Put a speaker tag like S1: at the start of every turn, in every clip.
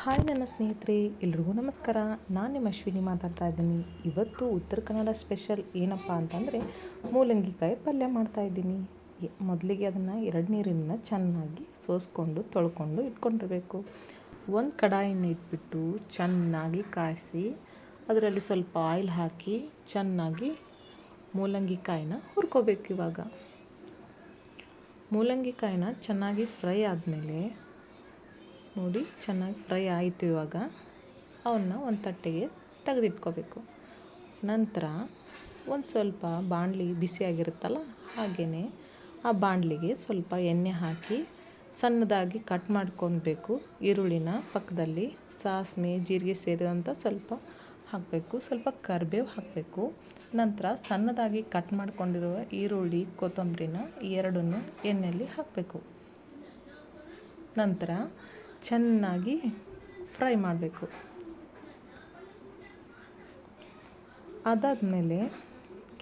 S1: Hi ನನ್ನ ಸ್ನೇಹಿತರೆ, ಎಲ್ರಿಗೂ ನಮಸ್ಕಾರ. ನಾನು ನಿಮ್ಮ ಅಶ್ವಿನಿ ಮಾತಾಡ್ತಾ ಇದ್ದೀನಿ. ಇವತ್ತು ಉತ್ತರ ಕನ್ನಡ ಸ್ಪೆಷಲ್ ಏನಪ್ಪ ಅಂತಂದರೆ ಮೂಲಂಗಿಕಾಯಿ ಪಲ್ಯ ಮಾಡ್ತಾ ಇದ್ದೀನಿ. ಮೊದಲಿಗೆ ಅದನ್ನು ಎರಡು ನೀರಿನ ಚೆನ್ನಾಗಿ ಸೋಸ್ಕೊಂಡು, ತೊಳ್ಕೊಂಡು ಇಟ್ಕೊಂಡಿರಬೇಕು. ಒಂದು ಕಡಾಯಿನ ಇಟ್ಬಿಟ್ಟು ಚೆನ್ನಾಗಿ ಕಾಯಿಸಿ, ಅದರಲ್ಲಿ ಸ್ವಲ್ಪ ಆಯಿಲ್ ಹಾಕಿ ಚೆನ್ನಾಗಿ ಮೂಲಂಗಿ ಹುರ್ಕೋಬೇಕು ಇವಾಗ. ಮೂಲಂಗಿ ಕಾಯಿನ ಚೆನ್ನಾಗಿ ಫ್ರೈ ಆದಮೇಲೆ ನೋಡಿ, ಚೆನ್ನಾಗಿ ಫ್ರೈ ಆಯಿತು ಇವಾಗ. ಅವನ್ನ ಒಂದು ತಟ್ಟೆಗೆ ತೆಗೆದಿಟ್ಕೋಬೇಕು. ನಂತರ ಒಂದು ಸ್ವಲ್ಪ ಬಾಣಲಿ ಬಿಸಿಯಾಗಿರುತ್ತಲ್ಲ ಹಾಗೆಯೇ ಆ ಬಾಣಲಿಗೆ ಸ್ವಲ್ಪ ಎಣ್ಣೆ ಹಾಕಿ ಸಣ್ಣದಾಗಿ ಕಟ್ ಮಾಡ್ಕೊಬೇಕು ಈರುಳ್ಳಿನ ಪಕ್ಕದಲ್ಲಿ ಸಾಸಿವೆ ಜೀರಿಗೆ ಸೇರಿದಂಥ ಸ್ವಲ್ಪ ಹಾಕಬೇಕು. ಸ್ವಲ್ಪ ಕರಿಬೇವು ಹಾಕಬೇಕು. ನಂತರ ಸಣ್ಣದಾಗಿ ಕಟ್ ಮಾಡ್ಕೊಂಡಿರುವ ಈರುಳ್ಳಿ, ಕೊತ್ತಂಬರಿನ ಎರಡನ್ನೂ ಎಣ್ಣೆಯಲ್ಲಿ ಹಾಕಬೇಕು. ನಂತರ ಚೆನ್ನಾಗಿ ಫ್ರೈ ಮಾಡಬೇಕು. ಅದಾದಮೇಲೆ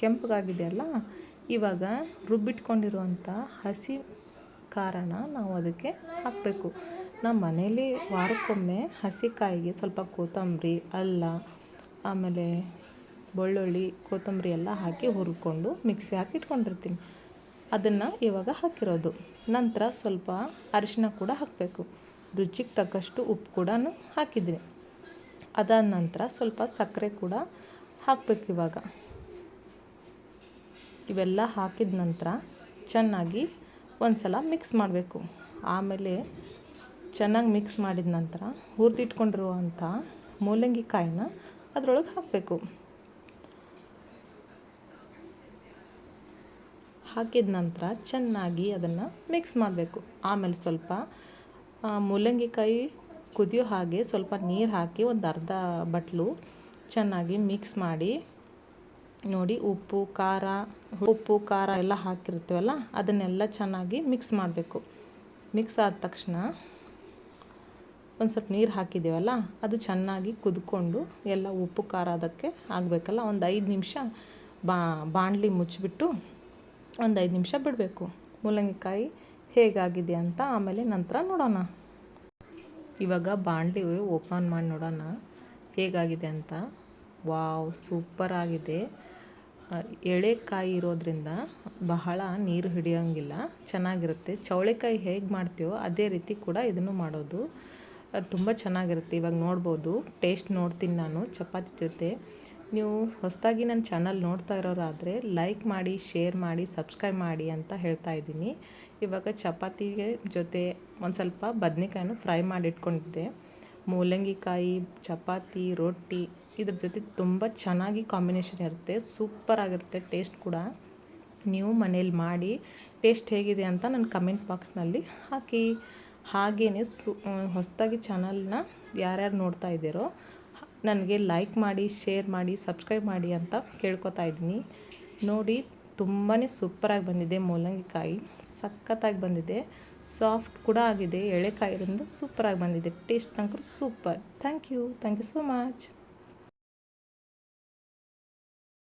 S1: ಕೆಂಪಗಾಗಿದೆಯಲ್ಲ, ಇವಾಗ ರುಬ್ಬಿಟ್ಕೊಂಡಿರುವಂಥ ಹಸಿ ಖಾರನ ನಾವು ಅದಕ್ಕೆ ಹಾಕಬೇಕು. ನಮ್ಮ ಮನೇಲಿ ವಾರಕ್ಕೊಮ್ಮೆ ಹಸಿಕಾಯಿಗೆ ಸ್ವಲ್ಪ ಕೊತ್ತಂಬರಿ, ಅಲ್ಲ, ಆಮೇಲೆ ಬೆಳ್ಳುಳ್ಳಿ, ಕೊತ್ತಂಬರಿ ಎಲ್ಲ ಹಾಕಿ ಹುರ್ಕೊಂಡು ಮಿಕ್ಸಿ ಹಾಕಿ ಇಟ್ಕೊಂಡಿರ್ತೀನಿ. ಅದನ್ನು ಇವಾಗ ಹಾಕಿರೋದು. ನಂತರ ಸ್ವಲ್ಪ ಅರಿಶಿನ ಕೂಡ ಹಾಕಬೇಕು. ರುಚಿಗೆ ತಕ್ಕಷ್ಟು ಉಪ್ಪು ಕೂಡ ಹಾಕಿದ್ದೀನಿ ಅದಾದ ನಂತರ ಸ್ವಲ್ಪ ಸಕ್ಕರೆ ಕೂಡ ಹಾಕಬೇಕು ಇವಾಗ. ಇವೆಲ್ಲ ಹಾಕಿದ ನಂತರ ಚೆನ್ನಾಗಿ ಒಂದು ಸಲ ಮಿಕ್ಸ್ ಮಾಡಬೇಕು. ಆಮೇಲೆ ಚೆನ್ನಾಗಿ ಮಿಕ್ಸ್ ಮಾಡಿದ ನಂತರ ಹುರಿದಿಟ್ಕೊಂಡಿರುವಂಥ ಮೂಲಂಗಿ ಕಾಯಿನ ಅದರೊಳಗೆ ಹಾಕಬೇಕು. ಹಾಕಿದ ನಂತರ ಚೆನ್ನಾಗಿ ಅದನ್ನು ಮಿಕ್ಸ್ ಮಾಡಬೇಕು. ಆಮೇಲೆ ಸ್ವಲ್ಪ ಮೂಲಂಗಿ ಕಾಯಿ ಕುದಿಯೋ ಹಾಗೆ ಸ್ವಲ್ಪ ನೀರು ಹಾಕಿ ಒಂದು ಅರ್ಧ ಬಟ್ಲು ಚೆನ್ನಾಗಿ ಮಿಕ್ಸ್ ಮಾಡಿ, ನೋಡಿ ಉಪ್ಪು, ಖಾರ ಉಪ್ಪು, ಖಾರ ಎಲ್ಲ ಹಾಕಿರ್ತೀವಲ್ಲ ಅದನ್ನೆಲ್ಲ ಚೆನ್ನಾಗಿ ಮಿಕ್ಸ್ ಮಾಡಬೇಕು. ಮಿಕ್ಸ್ ಆದ ತಕ್ಷಣ ಒಂದು ಸ್ವಲ್ಪ ನೀರು ಹಾಕಿದ್ದೀವಲ್ಲ, ಅದು ಚೆನ್ನಾಗಿ ಕುದ್ಕೊಂಡು ಎಲ್ಲ ಉಪ್ಪು, ಖಾರ ಅದಕ್ಕೆ ಆಗಬೇಕಲ್ಲ ಒಂದು ಐದು ನಿಮಿಷ ಬಾ, ಬಾಣಲಿ ಮುಚ್ಚಿಬಿಟ್ಟು ಒಂದು ಐದು ನಿಮಿಷ ಬಿಡಬೇಕು. ಮೂಲಂಗಿಕಾಯಿ ಹೇಗಾಗಿದೆ ಅಂತ ಆಮೇಲೆ ನಂತರ ನೋಡೋಣ. ಇವಾಗ ಬಾಂಡ್ಲಿ ಓಪನ್ ಮಾಡಿ ನೋಡೋಣ. ಹೇಗಾಗಿದೆ ಅಂತ. ವಾವ್, ಸೂಪರ್ ಆಗಿದೆ. ಎಳೆಕಾಯಿ ಇರೋದ್ರಿಂದ ಬಹಳ ನೀರು ಹಿಡಿಯೋಂಗಿಲ್ಲ. ಚೆನ್ನಾಗಿರುತ್ತೆ. ಚೌಳೆಕಾಯಿ ಹೇಗೆ ಮಾಡ್ತೀವೋ ಅದೇ ರೀತಿ ಕೂಡ ಇದನ್ನು ಮಾಡೋದು. ತುಂಬ ಚೆನ್ನಾಗಿರುತ್ತೆ, ಇವಾಗ ನೋಡ್ಬೋದು. ಟೇಸ್ಟ್ ನೋಡ್ತೀನಿ ನಾನು, ಚಪಾತಿ ಜೊತೆ. ನೀವು ಹೊಸದಾಗಿ ನನ್ನ ಚಾನಲ್ ನೋಡ್ತಾ ಇರೋರಾದರೆ ಲೈಕ್ ಮಾಡಿ ಶೇರ್ ಮಾಡಿ ಸಬ್ಸ್ಕ್ರೈಬ್ ಮಾಡಿ ಅಂತ ಹೇಳ್ತಾ ಇದ್ದೀನಿ. ಇವಾಗ ಚಪಾತಿಗೆ ಜೊತೆ ಒಂದು ಸ್ವಲ್ಪ ಬದನೆಕಾಯನ್ನು ಫ್ರೈ ಮಾಡಿ ಇಟ್ಕೊಂಡಿದ್ದೆ ಮೂಲಂಗಿಕಾಯಿ, ಚಪಾತಿ, ರೊಟ್ಟಿ ಇದ್ರ ಜೊತೆ ತುಂಬ ಚೆನ್ನಾಗಿ ಕಾಂಬಿನೇಷನ್ ಇರುತ್ತೆ ಸೂಪರ್ ಆಗಿರುತ್ತೆ ಟೇಸ್ಟ್ ಕೂಡ. ನೀವು ಮನೇಲಿ ಮಾಡಿ ಟೇಸ್ಟ್ ಹೇಗಿದೆ ಅಂತ ನನ್ನ ಕಮೆಂಟ್ ಬಾಕ್ಸ್ನಲ್ಲಿ ಹಾಕಿ. ಹಾಗೆಯೇ ಸು ಹೊಸದಾಗಿ ಚಾನಲ್ನ ಯಾರ್ಯಾರು ನೋಡ್ತಾ ಇದ್ದೀರೋ ನನಗೆ ಲೈಕ್ ಮಾಡಿ ಶೇರ್ ಮಾಡಿ ಸಬ್ಸ್ಕ್ರೈಬ್ ಮಾಡಿ ಅಂತ ಕೇಳ್ಕೊತಾ ಇದ್ದೀನಿ. ನೋಡಿ ತುಂಬಾ ಸೂಪರಾಗಿ ಬಂದಿದೆ ಮೂಲಂಗಿಕಾಯಿ ಸಖತ್ತಾಗಿ ಬಂದಿದೆ. ಸಾಫ್ಟ್ ಕೂಡ ಆಗಿದೆ. ಎಳೆಕಾಯಿರಿಂದ ಸೂಪರಾಗಿ ಬಂದಿದೆ. ಟೇಸ್ಟ್ ನಂಗೆ super thank you thank you so much